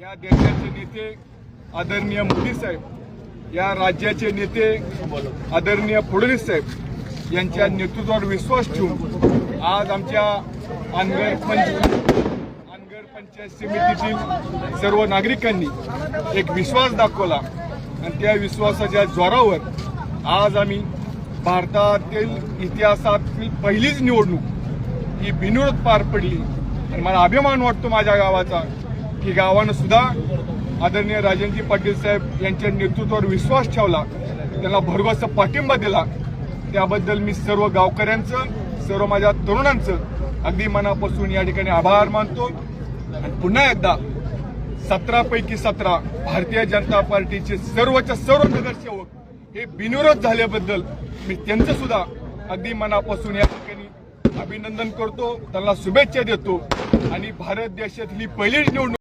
या देशाचे नेते आदरणीय मोदी साहेब या राज्याचे नेते आदरणीय फडणवीस साहेब यांच्या नेतृत्वावर विश्वास ठेवून आज आमच्या अनगर पंच अनगर पंचायत समितीतील सर्व नागरिकांनी एक विश्वास दाखवला. आणि त्या विश्वासाच्या जोरावर आज आम्ही भारतातील इतिहासातील पहिलीच निवडणूक ही बिनविरोध पार पडली. आणि मला अभिमान वाटतो माझ्या गावाचा की गावानं सुद्धा आदरणीय राजनजी पाटील साहेब यांच्या नेतृत्वावर विश्वास ठेवला त्यांना भरघोस पाठिंबा दिला. त्याबद्दल मी सर्व गावकऱ्यांचं सर्व माझ्या तरुणांचं अगदी मनापासून या ठिकाणी आभार मानतो. आणि पुन्हा एकदा सतरापैकी सतरा भारतीय जनता पार्टीचे सर्वच्या सर्व नगरसेवक हे बिनविरोध झाल्याबद्दल मी त्यांचं सुद्धा अगदी मनापासून या ठिकाणी अभिनंदन करतो त्यांना शुभेच्छा देतो. आणि भारत देशातली पहिलीच निवडणूक